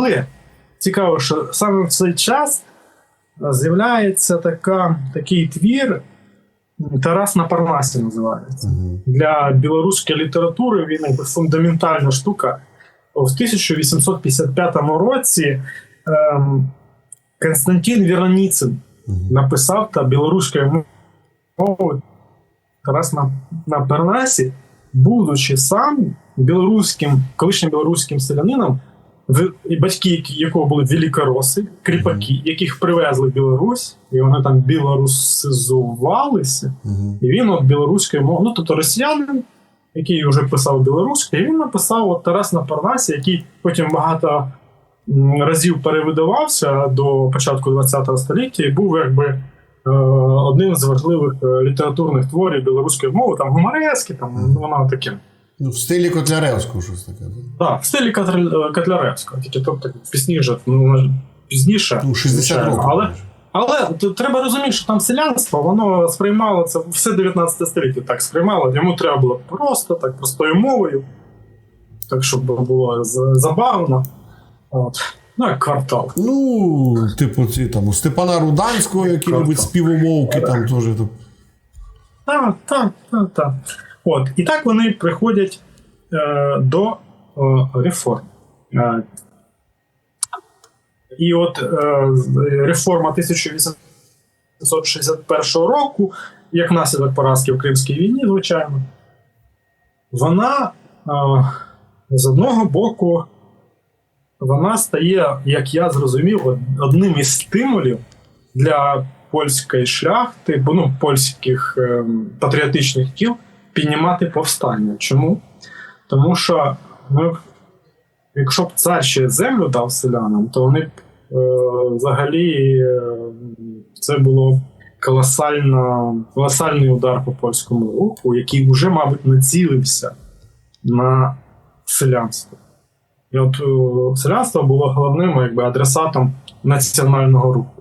Але цікаво, що саме в цей час е, з'являється така, такий твір Тарас на Парнасі називається. Для білоруської літератури він якби фундаментальна штука. В 1855 році ем, Константин Віроніцин написав та білоруською мовою Тарас на, на Парнасі, будучи сам білоруським, колишнім білоруським селянином, батьки, які- якого були великороси, кріпаки, яких привезли в Білорусь, і вони там білорусизувалися. І він от білоруською мовою, ну тобто росіянин, який вже писав білоруською, і він написав от Тарас на Парнасі, який потім багато разів перевидавався до початку ХХ століття і був якби е, одним з важливих е, літературних творів білоруської мови, там гуморески, там вона таке. Ну, в стилі Котляревського щось таке. да? Так, в стилі Котляревського, тільки тобто пізніше, ну, пізніше. Ну, 60 років. Але, але треба розуміти, що там селянство, воно сприймало це все 19 століття так сприймало. Йому треба було просто, так, простою мовою, так, щоб було забавно. От. Ну, як квартал. Ну, типу, ці там у Степана Руданського, робить співомовки, там теж. Так, так, так, так. От. І так вони приходять е, до е, реформ. Е, і от е, реформа 1861 року, як наслідок поразки в Кримській війні, звичайно, вона е, з одного боку вона стає, як я зрозумів, одним із стимулів для польської шляхти, ну, польських ем, патріотичних тіл піднімати повстання. Чому? Тому що ну, якщо б цар ще землю дав селянам, то вони б е, взагалі е, це було колосально, колосальний удар по польському руху, який вже, мабуть, націлився на селянство. І от е, селянство було головним якби, адресатом національного руху.